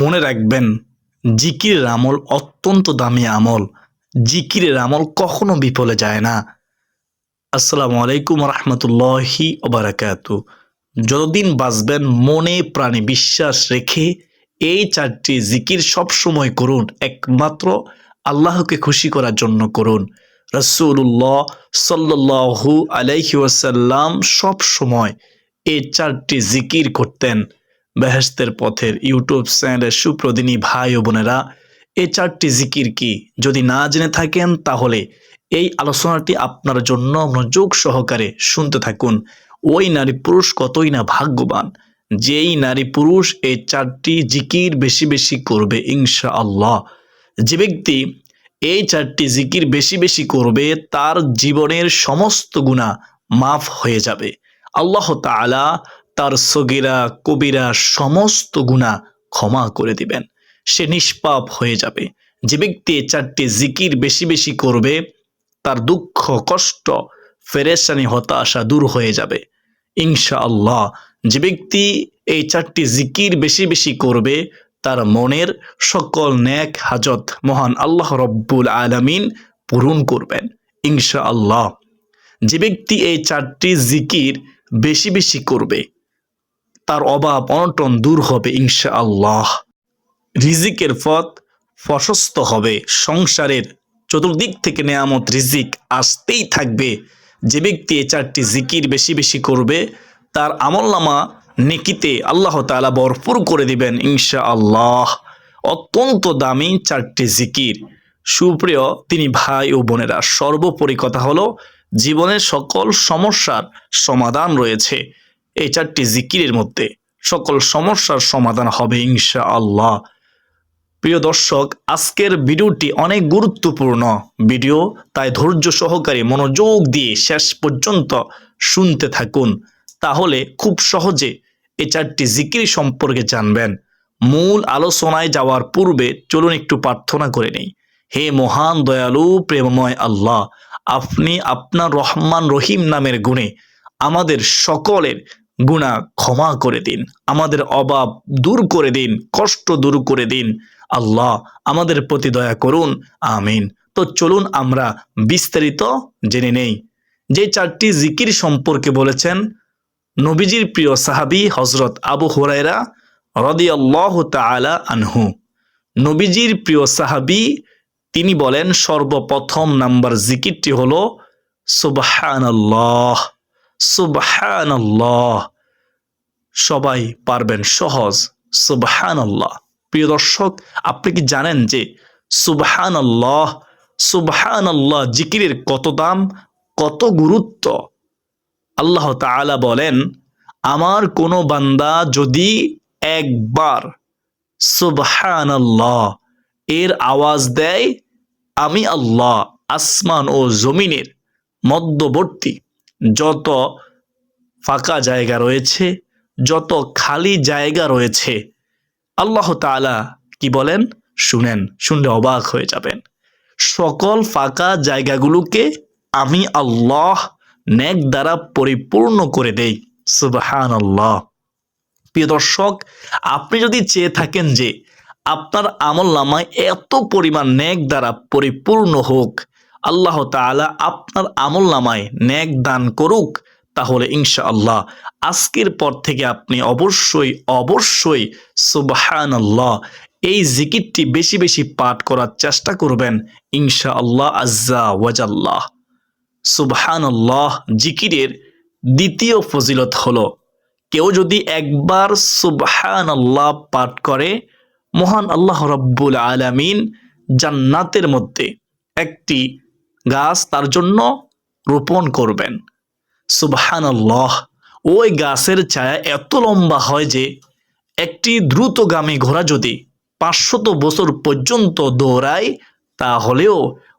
মনে রাখবেন, জিকিরের আমল অত্যন্ত দামি আমল। জিকিরের আমল কখনো বিফলে যায় না। আসসালামু আলাইকুম রহমতুল্লাহি ওবারাকাতু। যতদিন বাঁচবেন, মনে প্রাণে বিশ্বাস রেখে এই চারটি জিকির সব সময় করুন। একমাত্র আল্লাহকে খুশি করার জন্য করুন। রসুল্লাহ সাল্লাহু আলাইহি ওয়াসাল্লাম সব সময় এই চারটি জিকির করতেন। বেহেস্তের পথের ইউটিউব চ্যানেলের সুপ্রদিনী ভাই ও বোনেরা, এই চারটি জিকির কি? যদি না জেনে থাকেন, তাহলে এই আলোচনাটি আপনার জন্য মনোযোগ সহকারে শুনতে থাকুন। ওই নারী পুরুষ কতই না ভাগ্যবান। যেই নারী পুরুষ এই চারটি জিকির বেশি বেশি করবে ইনশা আল্লাহ যে ব্যক্তি এই চারটি জিকির বেশি বেশি করবে, তার জীবনের সমস্ত গুণা মাফ হয়ে যাবে। আল্লাহ তাআলা তার সগিরা, কবিরা সমস্ত গুণা ক্ষমা করে দিবেন। সে নিষ্পাপ হয়ে যাবে। যে ব্যক্তি চারটি জিকির বেশি বেশি করবে, তার দুঃখ, কষ্ট ফেরেশানি হতাশা দূর হয়ে যাবে। ইনশা আল্লাহ যে ব্যক্তি এই চারটি জিকির বেশি বেশি করবে, তার মনের সকল ন্যাক হাজত মহান আল্লাহ রব্বুল আলামিন পূরণ করবেন। ইনশা আল্লাহ যে ব্যক্তি এই চারটি জিকির বেশি বেশি করবে তার অভাব অনটন দূর হবে ইনশা আল্লাহ রিজিকের পথ প্রশস্ত হবে। সংসারের চতুর্দিক থেকে নেয়ামত রিজিক আসতেই থাকবে। যে ব্যক্তি এই চারটি জিকির বেশি বেশি করবে, তার আমলনামা নেকিতে আল্লাহ তালা ভরপুর করে দিবেন ইনশা আল্লাহ অত্যন্ত দামি চারটি জিকির। সুপ্রিয় তিনি ভাই ও বোনেরা, সর্বোপরি কথা হলো, জীবনের সকল সমস্যার সমাধান রয়েছে। এই চারটি জিকিরের মধ্যে সকল সমস্যার সমাধান হবে ইনশা আল্লাহ প্রিয় দর্শক, আজকের ভিডিওটি অনেক গুরুত্বপূর্ণ ভিডিও, তাই ধৈর্য সহকারে মনোযোগ দিয়ে শেষ পর্যন্ত শুনতে থাকুন। তাহলে খুব সহজে এই চারটি জিকির সম্পর্কে জানবেন। মূল আলোচনায় যাওয়ার পূর্বে চলুন একটু প্রার্থনা করে নেই। হে মহান দয়ালু, প্রেমময় আল্লাহ, আপনি আপনার রহমান রহিম নামের গুণে আমাদের সকলের গুণা ক্ষমা করে দিন, আমাদের অভাব দূর করে দিন, কষ্ট দূর করে দিন। আল্লাহ আমাদের প্রতি দয়া করুন, আমিন। তো চলুন আমরা বিস্তারিত জেনে নেই। যে চারটি জিকির সম্পর্কে বলেছেন নবীজির প্রিয় সাহাবি হজরত আবু হুরাইরা রদিয়াল্লাহ তালা আনহু। নবীজির প্রিয় সাহাবি, তিনি বলেন, সর্বপ্রথম নাম্বার জিকিরটি হলো, সুবহানাল্লাহ। সুবহানাল্লাহ। সবাই পারবেন, সহজ। সুবহানাল্লাহ। প্রিয় দর্শক, আপনি কি জানেন যে সুবহানাল্লাহ সুবহানাল্লাহ জিকিরের কত দাম, কত গুরুত্ব? আল্লাহ তাআলা বলেন, আমার কোনো বান্দা যদি একবার সুবহানাল্লাহ এর আওয়াজ দেয়, আমি আল্লাহ আসমান ও জমিনের মধ্যবর্তী যত ফাঁকা জায়গা রয়েছে, যত খালি জায়গা রয়েছে, আল্লাহ তাআলা কি বলেন? শুনেন, শুনলে অবাক হয়ে যাবেন। সকল ফাঁকা জায়গাগুলোকে আমি আল্লাহ নেক দ্বারা পরিপূর্ণ করে দেই। সুবহান আল্লাহ প্রিয় দর্শক, আপনি যদি চেয়ে থাকেন যে আপনার আমল নামায় এত পরিমাণ নেক দ্বারা পরিপূর্ণ হোক আল্লাহ তাআলা আপনার আমল নামায় নেক দান করুক, তাহলে ইনশা আল্লাহ আজকের পর থেকে আপনি অবশ্যই অবশ্যই সুবহান আল্লাহ এই জিকিরটি বেশি বেশি পাঠ করার চেষ্টা করবেন ইনশা আল্লাহ আজ্জা ওয়াজাল্লাহ। সুবহান আল্লাহ জিকিরের দ্বিতীয় ফজিলত হলো, কেউ যদি একবার সুবহান আল্লাহ পাঠ করে, মহান আল্লাহ রব্বুল আলামিন জান্নাতের মধ্যে একটি গাছ তার জন্য রোপণ করবেন। সুবহান ওই গাছের ছায়া এত লম্বা হয় যে একটি দ্রুতগামী ঘোড়া যদি পাঁচশত বছর পর্যন্ত দৌড়ায়, তাহলেও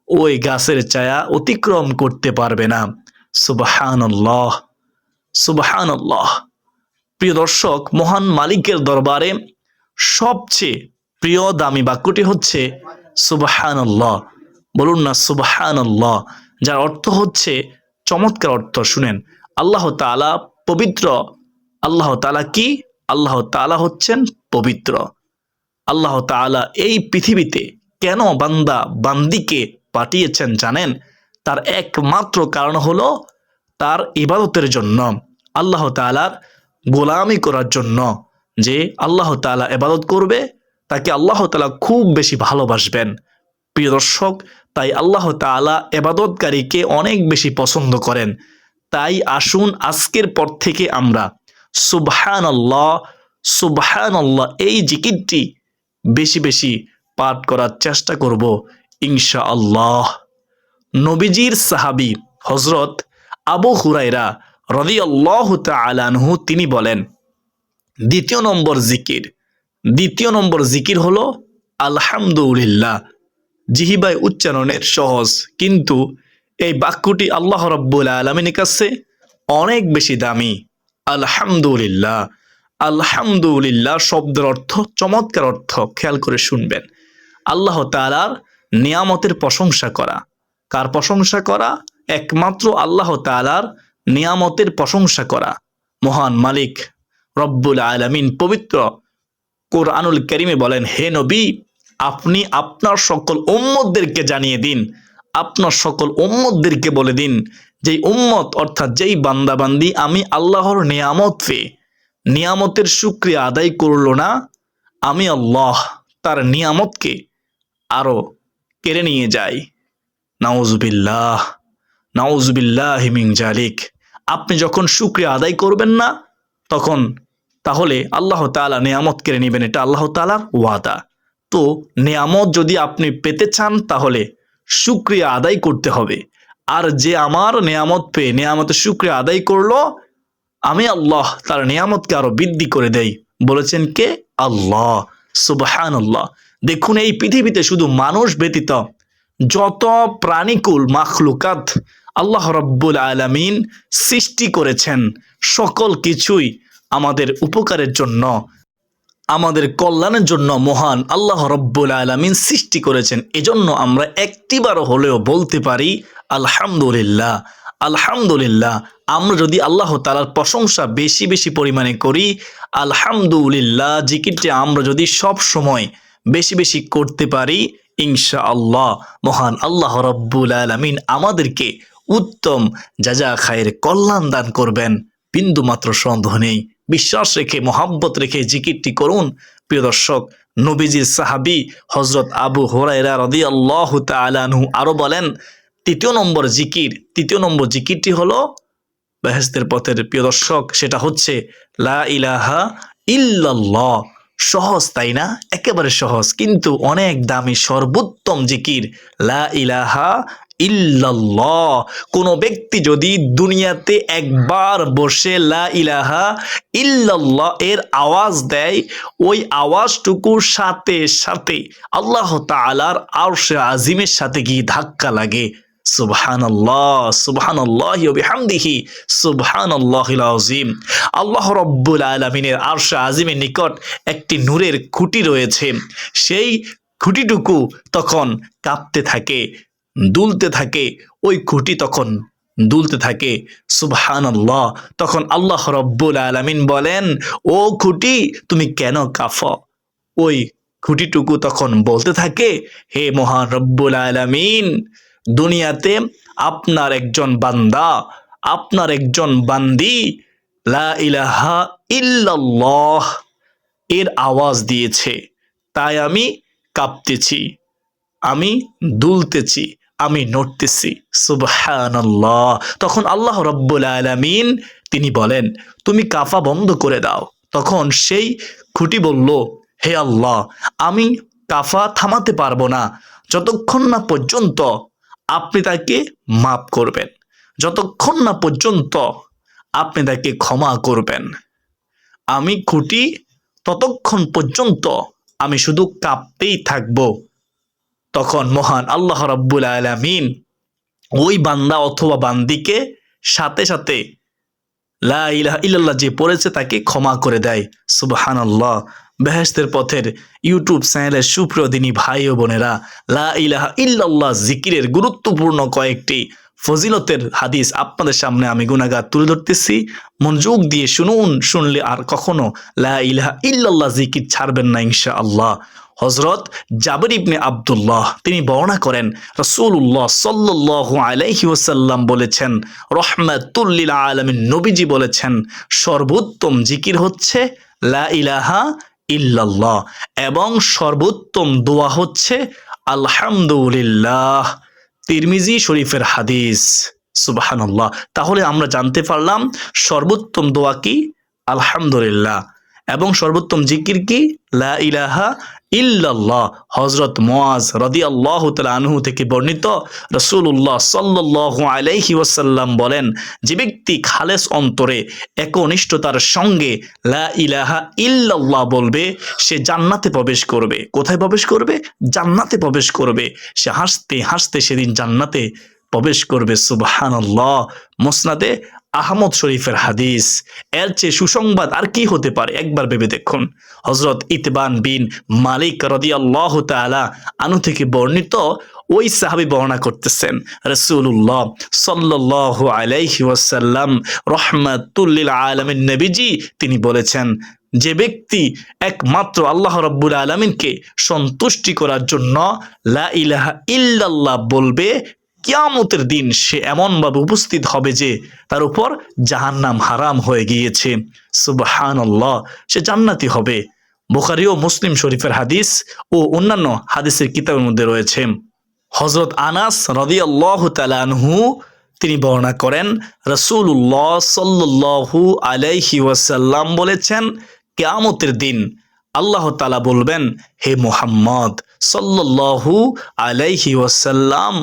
ওই গাছের ছায়া অতিক্রম করতে পারবে না। সুবহান আল্লাহ সুবহান প্রিয় দর্শক, মহান মালিকের দরবারে সবচেয়ে প্রিয় দামি বাক্যটি হচ্ছে সুবহান বলুন না সুবহান আল্লাহ যার অর্থ হচ্ছে চমৎকার অর্থ। শুনেন, আল্লাহ তাআলা পবিত্র। আল্লাহ তালা কি? আল্লাহ তাআলা হচ্ছেন পবিত্র। আল্লাহ তাআলা এই পৃথিবীতে কেন বান্দা বান্দিকে পাঠিয়েছেন জানেন? তার একমাত্র কারণ হলো তার ইবাদতের জন্য, আল্লাহ তাআলার গোলামি করার জন্য। যে আল্লাহ তাআলা ইবাদত করবে, তাকে আল্লাহ তালা খুব বেশি ভালোবাসবেন। প্রিয় দর্শক তাই আল্লাহ তাআলা এবাদতকারীকে অনেক বেশি পছন্দ করেন। তাই আসুন আজকের পর থেকে আমরা সুবহান আল্লাহ সুবহান আল্লাহ এই জিকিরটি বেশি বেশি পাঠ করার চেষ্টা করব ইনশা আল্লাহ নবীজির সাহাবি হজরত আবু হুরাইরা রদি আল্লাহ তালানহু তিনি বলেন, দ্বিতীয় নম্বর জিকির। দ্বিতীয় নম্বর জিকির হলো আলহামদুলিল্লাহ। জিহিবাই উচ্চারণের সহজ, কিন্তু এই বাক্যটি আল্লাহ রব্বুল আলমিনের কাছে অনেক বেশি দামি। আলহামদুলিল্লাহ। আলহামদুলিল্লাহ শব্দের অর্থ চমৎকার অর্থ, খেয়াল করে শুনবেন। আল্লাহ তালার নিয়ামতের প্রশংসা করা। কার প্রশংসা করা? একমাত্র আল্লাহ তালার নিয়ামতের প্রশংসা করা। মহান মালিক রব্বুল আলমিন পবিত্র কোরআনুল করিমে বলেন, হে নবী আপনি আপনার সকল উম্মতদেরকে জানিয়ে দিন। আপনার সকল উম্মতদেরকে বলে দিন যেই উম্মত অর্থাৎ যেই বান্দাবান্দি আমি আল্লাহর নিয়ামত পেয়ে নিয়ামতের শুক্রিয়া আদায় করল না, আমি আল্লাহ তার নিয়ামতকে আরও কেড়ে নিয়ে যাই। নাউজুবিল্লাহ নাউজুবিল্লাহ হিমিং জালিক আপনি যখন শুক্রিয়া আদায় করবেন না, তখন তাহলে আল্লাহ তাআলা নিয়ামত কেড়ে নেবেন, এটা আল্লাহ তাআলার ওয়াদা। নিয়ামত যদি আপনি পেতে চান, তাহলে শুক্রিয়া আদায় করতে হবে। আর যে আমার নিয়ামত পেয়ে নিয়ামতের শুক্রিয়া আদায় করল, আমি আল্লাহ তার নিয়ামতকে আরও বৃদ্ধি করে দেই। বলেছেন কে? আল্লাহ। সুবহান আল্লাহ দেখুন, এই পৃথিবীতে শুধু মানুষ ব্যতীত যত প্রাণীকুল, মাখলুকাত আল্লাহ রব্বুল আলামিন সৃষ্টি করেছেন, সকল কিছুই আমাদের উপকারের জন্য আমাদের কল্যাণের জন্য মহান আল্লাহ রব্বুল আলমিন সৃষ্টি করেছেন। এজন্য আমরা একটিবারও হলেও বলতে পারি, আলহামদুলিল্লাহ। আলহামদুলিল্লাহ, আমরা যদি আল্লাহ তালার প্রশংসা বেশি বেশি পরিমাণে করি, আলহামদুলিল্লাহ, জিকিরটি আমরা যদি সব সময় বেশি বেশি করতে পারি ইনশা আল্লাহ মহান আল্লাহ রব্বুল আলমিন আমাদেরকে উত্তম যাজা খায়ের কল্যাণ দান করবেন। বিন্দু মাত্র সন্দেহ নেই। বিশ্বাস রেখে, মোহাব্বত রেখে জিকিরটি করুন। প্রিয় দর্শক, নবীজির সাহাবি হজরত আবু হরাইরা রদি আল্লাহ তালানহু আরও বলেন, তৃতীয় নম্বর জিকির, তৃতীয় নম্বর জিকিরটি হলো বেহেস্তের পথের। প্রিয় দর্শক, সেটা হচ্ছে, লা ইলাহা ইল্লাল্লাহ। সহজ তাই না? একেবারে সহজ। কিন্তু অনেক দামি, সর্বোত্তম জিকির, লা ইলাহা ইল্লাল্লাহ। কোন ব্যক্তি যদি দুনিয়াতে একবার বসে লা ইলাহা ইল্লাল্লাহ এর আওয়াজ দেয়, ওই আওয়াজটুকুর সাথে সাথে আল্লাহ তাআলার আরশে আজিমের সাথে গিয়ে ধাক্কা লাগে? সুবহান আল্লাহ সুবহান আল্লাহ বিহামদিহি সুবহান আল্লাহিল আজিম আল্লাহ রব্বুল আজিমের নিকট একটি নূরের খুঁটি রয়েছে। সেই খুঁটিটুকু তখন কাঁপতে থাকে। দুলতে থাকে, ওই খুঁটি তখন দুলতে থাকে। সুবহান আল্লাহ তখন আল্লাহ রব্বুল আলমিন বলেন, ও খুঁটি, তুমি কেন কাফ? ওই খুঁটিটুকু তখন বলতে থাকে, হে মহান রব্বুল আলমিন, দুনিয়াতে আপনার একজন বান্দা, আপনার একজন বান্দি, লা ইলাহা ইল্লাল্লাহ, এর আওয়াজ দিয়েছে। তাই আমি কাঁপতেছি, আমি দুলতেছি। আমি নড়তেছি। সুবহানাল্লাহ। তখন আল্লাহ রব্বুল আলামিন তিনি বলেন, তুমি কাফা বন্ধ করে দাও। তখন সেই খুঁটি বলল, হে আল্লাহ, আমি কাফা থামাতে পারব না। যতক্ষণ না পর্যন্ত আপনি তাকে মাফ করবেন, যতক্ষণ না পর্যন্ত আপনি তাকে ক্ষমা করবেন। আমি খুঁটি ততক্ষণ পর্যন্ত আমি শুধু কাঁপতেই থাকব। তখন মহান আল্লাহ রাব্বুল আলামিন ওই বান্দা অথবা বান্দিকে সাথে সাথে লা ইল্লাল্লাহ যে পড়েছে তাকে ক্ষমা করে দেয়। সুবহান আল্লাহ বেহেস্তের পথের ইউটিউব চ্যানেলের সুপ্রিয় দিনী ভাই ও বোনেরা, লা ইলাহা ইল্লাল্লাহ জিকিরের গুরুত্বপূর্ণ কয়েকটি ফজিলতের হাদিস আপনাদের সামনে আমি গুনাগার তুলে ধরতেছি। মনোযোগ দিয়ে শুনুন, শুনলে আর কখনো লা ইলাহা ইল্লাল্লাহ জিকির ছাড়বেন না ইনশা আল্লাহ হজরত জাবির ইবনে আব্দুল্লাহ, তিনি বর্ণনা করেন রসুল্লাহ সাল্লাহ আলাইহি ওসাল্লাম বলেছেন রহমাতুল্লিল আলমিন নবীজি বলেছেন, সর্বোত্তম জিকির হচ্ছে, লা ইলাহা ইল্লাল্লাহ এবং সর্বোত্তম দোয়া হচ্ছে, আলহামদুলিল্লাহ তিরমিজি শরীফের হাদিস। সুবাহান্লাহ তাহলে আমরা জানতে পারলাম, সর্বোত্তম দোয়া কি? আলহামদুলিল্লাহ। এবং সর্বোত্তম জিকির কি? লা ইলাহা ইল্লাল্লাহ হজরত মোয়াজ রদি আল্লাহ আনহু থেকে বর্ণিত রসুল্লাহ সাল্লাহ আলাইহি ওয়াসাল্লাম বলেন, যে ব্যক্তি খালেস অন্তরে একনিষ্ঠতার সঙ্গে লা ইলাহা ইল্লাল্লাহ বলবে, সে জান্নাতে প্রবেশ করবে। কোথায় প্রবেশ করবে? জান্নাতে প্রবেশ করবে। সে হাসতে হাসতে সেদিন জান্নাতে প্রবেশ করবে, সুবহানাল্লাহ। মোসনাদে আহমদ শরীফের হাদিস। এর চেয়ে সুসংবাদ আর কি হতে পারে? একবার ভেবে দেখুন। হজরত ইতবান বিন মালিক রদিয়াল্লাহ তালা আনু থেকে বর্ণিত ওই সাহাবি বর্ণনা করতেছেন রসুল্লাহ সাল্লাহ আলাইহি ওয়াসাল্লাম রহমাতুল্লিল আলমিন নবীজি তিনি বলেছেন, যে ব্যক্তি একমাত্র আল্লাহ রব্বুল আলমিনকে সন্তুষ্টি করার জন্য লা ইলাহা ইল্লাল্লাহ বলবে কিয়ামতের দিন সে এমনভাবে উপস্থিত হবে যে তার উপর জাহান্নাম হারাম হয়ে গিয়েছে। সুবহান সে জান্নাতি হবে। বুখারি ও মুসলিম শরীফের হাদিস ও অন্যান্য হাদিসের কিতাবের মধ্যে রয়েছে। হজরত আনাস রদি আল্লাহ তালানহু তিনি বর্ণনা করেন রসুল্লাহ সাল্লু আলাইহি ওয়াসাল্লাম বলেছেন, কেয়ামতের দিন আল্লাহ তালা বলবেন, হে মোহাম্মদ সাল্লু আলাইহি ওয়াসাল্লাম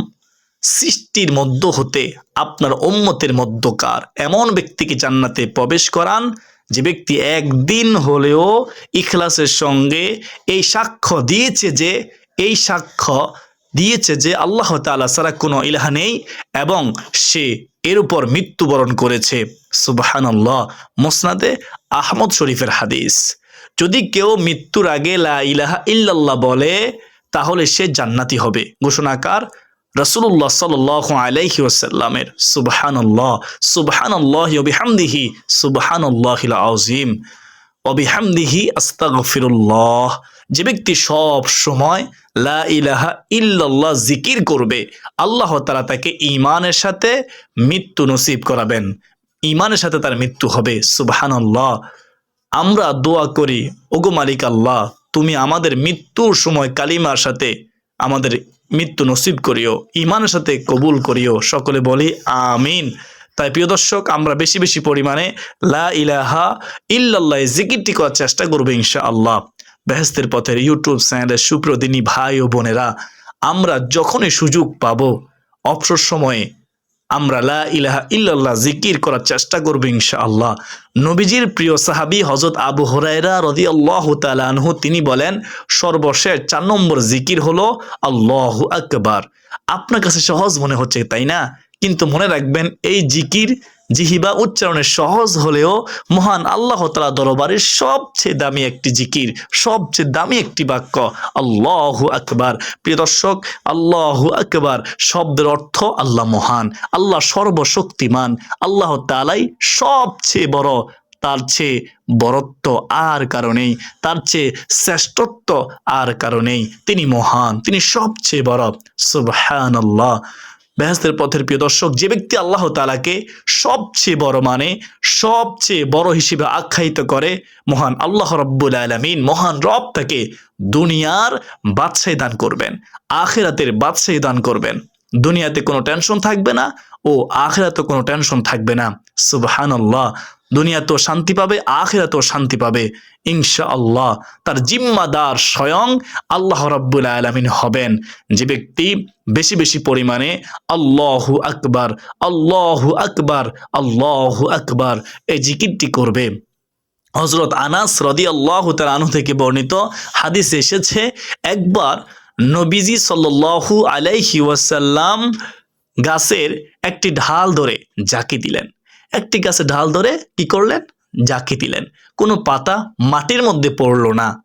সৃষ্টির মধ্য হতে আপনার ওম্মতের মধ্যকার। এমন ব্যক্তিকে জান্নাতে প্রবেশ করান, যে ব্যক্তি একদিন হলেও ইখলাসের সঙ্গে এই সাক্ষ্য দিয়েছে যে, এই সাক্ষ্য দিয়েছে যে আল্লাহ তালা সারা কোনো ইলাহা নেই এবং সে এর উপর মৃত্যুবরণ করেছে। সুবাহান্লাহ মোসনাদে আহমদ শরীফের হাদিস। যদি কেউ মৃত্যুর আগে লা ইলাহা ইল্লাল্লাহ বলে, তাহলে সে জান্নাতি হবে। ঘোষণাকার রসুল্লাহ সাল আলাইহি ওসাল্লামের সুবহানাল্লাহ সুবহানাল্লাহ অবিহামদিহি সুবহানাল্লাহ আজিম অবিহামদিহি আস্তাগফিরুল্লাহ। যে ব্যক্তি সব সময় লা ইলাহা ইল্লাল্লাহ জিকির করবে, আল্লাহ তারা তাকে ইমানের সাথে মৃত্যু নসিব করাবেন। ইমানের সাথে তার মৃত্যু হবে, সুবহানাল্লাহ। আমরা দোয়া করি, ওগো মালিক আল্লাহ, তুমি আমাদের মৃত্যুর সময় কালিমার সাথে আমাদের মৃত্যু নসিব করিও ইমানের সাথে কবুল করিও। সকলে বলি, আমিন। তাই প্রিয় দর্শক, আমরা বেশি বেশি পরিমাণে লা ইলাহা ইল্লাল্লাহ জিকিরটি করার চেষ্টা করব ইনশা আল্লাহ বেহেস্তের পথের ইউটিউব চ্যানেলের সুপ্রদিনী ভাই ও বোনেরা, আমরা যখনই সুযোগ পাবো, অবসর সময়ে আমরা লা ইলাহা ইল্লাল্লাহ জিকির করার চেষ্টা করব ইনশাআল্লাহ। নবীজির প্রিয় সাহাবী হজরত আবু হরাইরা রদি তাআলা আনহু, তিনি বলেন, সর্বশেষ চার নম্বর জিকির হলো আল্লাহ আকবার। আপনার কাছে সহজ মনে হচ্ছে, তাই না? কিন্তু মনে রাখবেন, এই জিকির জিহিবা উচ্চারণে সহজ হলেও মহান আল্লাহ তালা দরবারের সবচেয়ে দামি একটি জিকির, সবচেয়ে দামি একটি বাক্য, আল্লাহ আকবার। প্রিয় দর্শক, আল্লাহ আকবার শব্দের অর্থ আল্লাহ মহান, আল্লাহ সর্বশক্তিমান, আল্লাহ তালাই সবচেয়ে বড়, তার চেয়ে বরত্ব আর কারণেই তার চেয়ে শ্রেষ্ঠত্ব আর কারণেই তিনি মহান, তিনি সবচেয়ে বড়। সুবহান আল্লাহ বেহেস্তের পথের প্রিয় দর্শক, যে ব্যক্তি আল্লাহ তালাকে সবচেয়ে বড় মানে সবচেয়ে বড় হিসেবে আখ্যায়িত করে, মহান আল্লাহ রব্বুল আলমিন, মহান রব তাকে দুনিয়ার বাদশাহী দান করবেন, আখেরাতের বাদশাহী দান করবেন। দুনিয়াতে কোনো টেনশন থাকবে না ও আখেরাতে কোনো টেনশন থাকবে না। সুবহান আল্লাহ দুনিয়াতেও শান্তি পাবে, আখেরাতেও শান্তি পাবে। ইনশা আল্লাহ তার জিম্মাদার স্বয়ং আল্লাহ রাব্বুল আলমিন হবেন। যে ব্যক্তি বেশি বেশি পরিমাণে আল্লাহু আকবার আল্লাহু আকবার আল্লাহু আকবার এই জিকিরটি করবে। হজরত আনাস রদি আল্লাহ আনু থেকে বর্ণিত হাদিস এসেছে, একবার নবীজি সাল্লু আলাইহি ওয়াসাল্লাম গাছের একটি ঢাল ধরে জাকি দিলেন। একটি গাছে ঢাল ধরে কি করলেন? জাকি দিলেন। কোনো পাতা মাটির মধ্যে পড়ল না।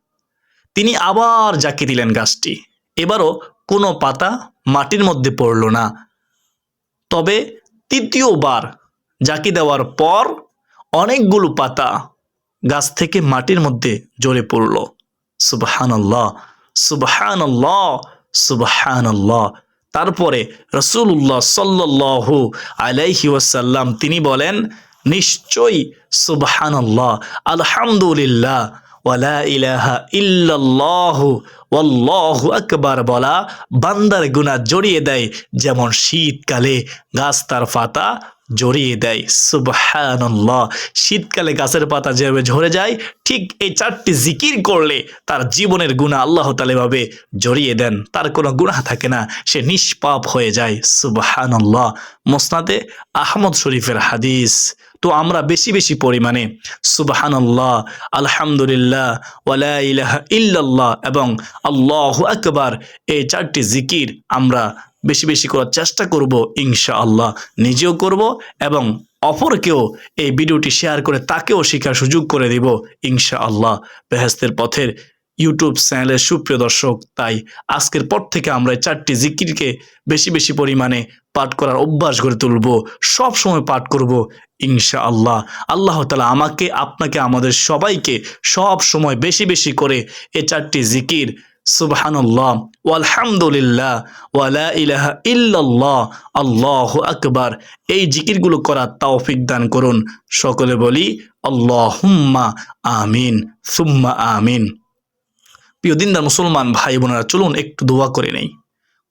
তিনি আবার জাকি দিলেন গাছটি। এবারও কোনো পাতা মাটির মধ্যে পড়ল না। তবে তৃতীয়বার জাকি দেওয়ার পর অনেকগুলো পাতা গাছ থেকে মাটির মধ্যে ঝরে পড়ল। সুবহানাল্লাহ সুবহানাল্লাহ সুবহানাল্লাহ। তারপরে রসুল্লাহ সাল্লাল্লাহু আলাইহি ওয়াসাল্লাম তিনি বলেন, নিশ্চয়ই সুবহানাল্লাহ, আলহামদুলিল্লাহ। আকবার বলা বান্দার জড়িয়ে দেয়, যেমন শীতকালে গাছ তার পাতা জড়িয়ে দেয়। সুবহানাল্লাহ, শীতকালে গাছের পাতা যেভাবে ঝরে যায়, ঠিক এই চারটি জিকির করলে তার জীবনের গুণা আল্লাহ তালেভাবে জড়িয়ে দেন। তার কোনো গুনাহ থাকে না, সে নিষ্পাপ হয়ে যায়। সুবহানাল্লাহ, মোসনাদে আহমদ শরীফের হাদিস। তো আমরা বেশি বেশি পরিমাণে সুবহানাল্লাহ, আলহামদুলিল্লাহ ওয়ালা ইলাহা ইল্লাল্লাহ এবং আল্লাহ আকবার এই চারটি জিকির আমরা বেশি বেশি করার চেষ্টা করব ইনশা আল্লাহ নিজেও করব এবং অপরকেও এই ভিডিওটি শেয়ার করে তাকেও শেখার সুযোগ করে দিব ইনশাআল্লাহ। বেহেস্তের পথের ইউটিউব চ্যানেলের সুপ্রিয় দর্শক, তাই আজকের পর থেকে আমরা চারটি জিকিরকে বেশি বেশি পরিমাণে পাঠ করার অভ্যাস গড়ে তুলব, সব সময় পাঠ করব, ইনশাআল্লাহ। আল্লাহ আল্লাহ তালা আমাকে, আপনাকে, আমাদের সবাইকে সব সময় বেশি বেশি করে এ চারটি জিকির, সুবহানাল্লাহ, ওয়ালহামদুলিল্লাহ ওয়ালা ইলাহা ইল্লাল্লাহ, আল্লাহ আকবার। এই জিকিরগুলো করার তৌফিক দান করুন। সকলে বলি, আল্লাহুম্মা আমিন, সুম্মা আমিন। প্রিয় দিনদার মুসলমান ভাই বোনেরা চলুন একটু দোয়া করে নেই।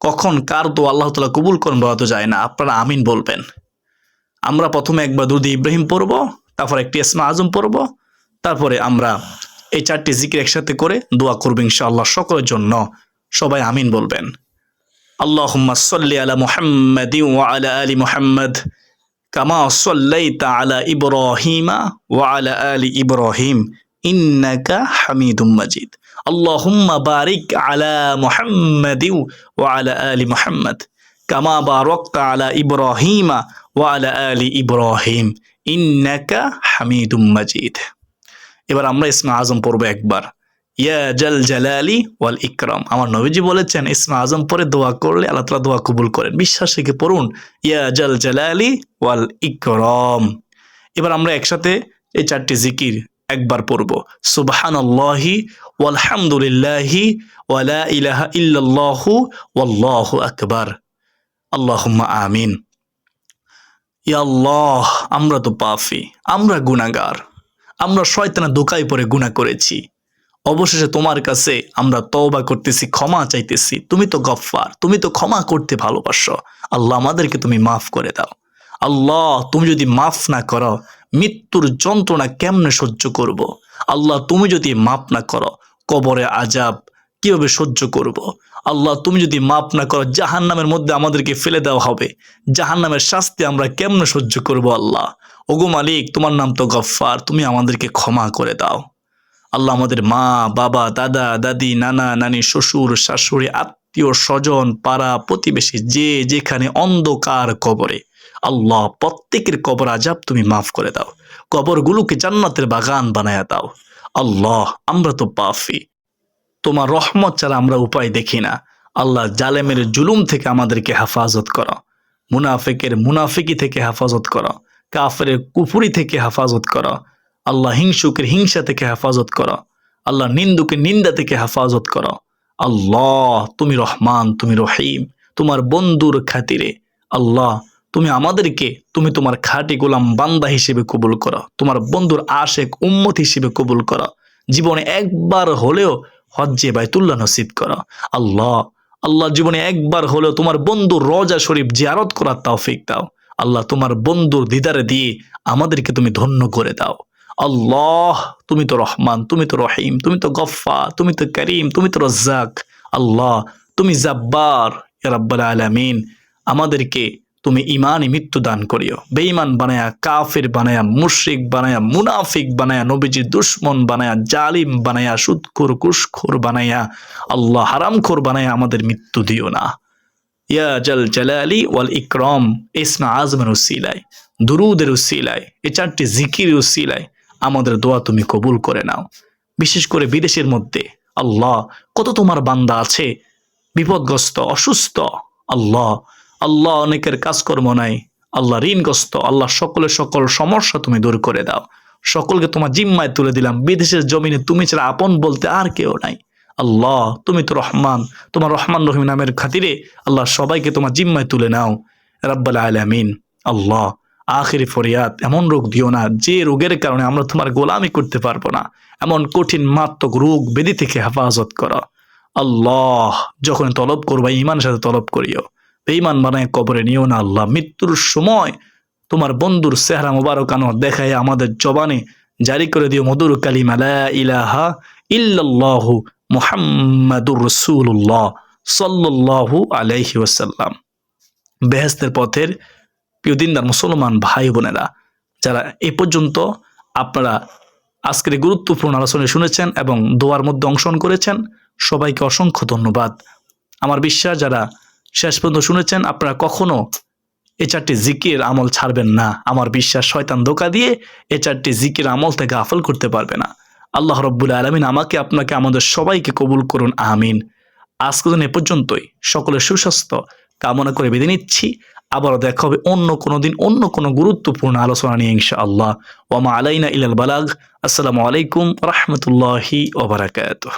কখন কার দোয়া আল্লাহ তালা কবুল করেন বলা তো যায় না, আপনারা আমিন বলবেন। আমরা প্রথমে একবার দুদি ইব্রাহিম পড়ব, তারপর একটি ইসমা আজম পড়ব, তারপরে আমরা এই চারটি জিকির একসাথে করে দোয়া করব ইনশাআল্লাহ সকলের জন্য। সবাই আমিন বলবেন। আল্লাহুম্মা সাল্লি আলা মুহাম্মাদি ওয়া আলা আলি মুহাম্মদ, কামা সাল্লাইতা আলা ইব্রাহিমা ওয়া আলা আলি ইব্রাহিম, ইন্নাকা হামিদুম মাজিদ। আল্লাহুম্মা বারিক আলা মুহাম্মাদি ওয়া আলা আলি মুহাম্মদ, কামা বারাকতা আলা ইব্রাহিমা ওয়া আলা আলি ইব্রাহিম, ইন্নাকা হামিদুম মাজিদ। এবার আমরা ইসমা আজম পড়ব একবার। ইয়া জাল জালালি ওয়াল ইকরাম। আমার নবীজি বলেছেন, ইসমা আজম পরে দোয়া করলে আল্লাহ তালা দোয়া কবুল করেন। বিশ্বাস রেখে পড়ুন, ইয়া জাল জালালি ওয়াল ইকরাম। এবার আমরা একসাথে এই চারটি জিকির একবার পড়ব। সুবহান আল্লাহি ওয়ালহামদুলিল্লাহি ওয়ালা ইলাহা ইল্লাল্লাহু ওয়াল্লাহু আকবার। আল্লাহুম্মা আমিন। ইয়া আল্লাহ, আমরা তো পাফি, আমরা গুনাহগার, আমরা শয়তানা দোকায় পরে গুণা করেছি। অবশেষে তোমার কাছে আমরা তওবা করতেছি, ক্ষমা চাইতেছি। তুমি তো গফফার, তুমি তো ক্ষমা করতে ভালোবাসো। আল্লাহ আমাদেরকে তুমি মাফ করে দাও। আল্লাহ, তুমি যদি মাফ না করো মৃত্যুর যন্ত্রণা কেমনে সহ্য করব। আল্লাহ, তুমি যদি মাফ না করো, কবরে আজাব কীভাবে সহ্য করব। আল্লাহ, তুমি যদি মাফ না করো জাহান নামের মধ্যে আমাদেরকে ফেলে দেওয়া হবে জাহান নামের শাস্তি আমরা কেমনে সহ্য করব আল্লাহ ওগো মালিক, তোমার নাম তো গফফার, তুমি আমাদেরকে ক্ষমা করে দাও আল্লাহ আমাদের মা, বাবা, দাদা, দাদি, নানা, নানি, শ্বশুর, শাশুড়ি, আত্মীয়, স্বজন, পাড়া, প্রতিবেশী, যে যেখানে অন্ধকার কবরে আল্লাহ, প্রত্যেকের কবর আজাব তুমি মাফ করে দাও। কবরগুলোকে জান্নাতের বাগান বানায়া দাও। আল্লাহ, আমরা তো পাফি তোমার রহমত ছাড়া আমরা উপায় দেখি না। আল্লাহ জালেমের জুলুম থেকে আমাদেরকে হেফাজত করো। মুনাফিকের মুনাফিকি থেকে হেফাজত করো। কাফের কুফুরি থেকে হেফাজত করো। আল্লাহ হিংসুকের হিংসা থেকে হেফাজত করো। আল্লাহ নিন্দুকের নিন্দা থেকে হেফাজত করো। আল্লাহ, তুমি রহমান, তুমি রহিম। তোমার বন্ধুর খাতিরে। আল্লাহ তুমি আমাদেরকে, তুমি তোমার খাঁটি গোলাম বান্দা হিসেবে কবুল করো। তোমার বন্ধুর আশেক উম্মত হিসেবে কবুল করো। জীবনে একবার হলেও হজ্জে বাইতুল্লাহ নসিব করো। আল্লাহ আল্লাহ জীবনে একবার হলেও তোমার বন্ধু রজা শরীফ জিয়ারত করার তৌফিক দাও। আল্লাহ তোমার বন্ধুর দিদারে দিয়ে আমাদেরকে তুমি ধন্য করে দাও। আল্লাহ, তুমি তো রহমান, তুমি তো রহিম, তুমি তো গফা তুমি তো করিম, তুমি তো রজ্জাক। আল্লাহ, তুমি জাব্বার রাব্বাল আলামিন, আমাদেরকে তুমি ইমানই মৃত্যু দান করিও। বেঈমান বানায়া, কাফির বানায়া, মুশরিক বানায়া, মুনাফিক বানায়া, নবীজি দুশ্মন বানায়া, জালিম বানায়া সুদখোর কুশখোর বানায়া, আল্লাহ হারামখোর বানায়া আমাদের মৃত্যু দিও না। আজমের উসিলায়, দুরুদের উসিলায়, এ চারটি জিকির উসিলায় আমাদের দোয়া তুমি কবুল করে নাও। বিশেষ করে বিদেশের মধ্যে, আল্লাহ কত তোমার বান্দা আছে, বিপদগ্রস্ত, অসুস্থ, আল্লাহ আল্লাহ অনেকের কাজকর্ম নাই। আল্লাহ ঋণগ্রস্ত, আল্লাহ সকলের সকল সমস্যা তুমি দূর করে দাও। সকলকে তোমার জিম্মায় তুলে দিলাম। বিদেশের জমিনে তুমি ছাড়া আপন বলতে আর কেউ নাই। আল্লাহ, তুমি তো রহমান। তোমার রহমান রহিম নামের খাতিরে আল্লাহ সবাইকে তোমার জিম্মায় তুলে নাও। রাব্বাল আলামিন। আল্লাহ, আখিরি ফরিয়াদ, এমন রোগ দিও না যে রোগের কারণে আমরা তোমার গোলামি করতে পারব না। এমন কঠিন, মারাত্মক রোগ বেদি থেকে হেফাজত করো। আল্লাহ, যখন তলব করবা ইমানের সাথে তলব করিও। বেঈমান বানায় কবরে, নিও না আল্লাহ। মৃত্যুর সময় তোমার বন্ধুর চেহারা মোবারকানো দেখায় আমাদের জবানে জারি করে দিও, মধুর কালিমা, লা ইলাহা ইল্লাল্লাহু মুহাম্মাদুর রাসূলুল্লাহ সাল্লাল্লাহু আলাইহি ওয়াসাল্লাম। বেহেস্তের পথের প্রিয় দিনদার মুসলমান ভাই বোনেরা, যারা এ পর্যন্ত আপনারা আজকের গুরুত্বপূর্ণ আলোচনা শুনেছেন এবং দোয়ার মধ্যে অংশগ্রহণ করেছেন, সবাইকে অসংখ্য ধন্যবাদ। আমার বিশ্বাস, যারা শেষ পর্যন্ত শুনেছেন, আপনারা কখনো এ চারটি জিকির আমল ছাড়বেন না। আমার বিশ্বাস শয়তান ধোকা দিয়ে এ চারটি জিকির আমল থেকে আফল করতে পারবে না। আল্লাহ রব্বুল আলমিন আমাকে, আপনাকে, আমাদের সবাইকে কবুল করুন, আমিন। আজকে দিন এ পর্যন্তই। সকলের সুস্বাস্থ্য কামনা করে বেঁধে নিচ্ছি। আবারও দেখা হবে অন্য কোনো দিন, অন্য কোনো গুরুত্বপূর্ণ আলোচনা নিয়ে ইনশা আল্লাহ ওমা আলাইনা ইলাল বালাগ। আসসালামু আলাইকুম রহমতুল্লাহি ওবরাকাতুহ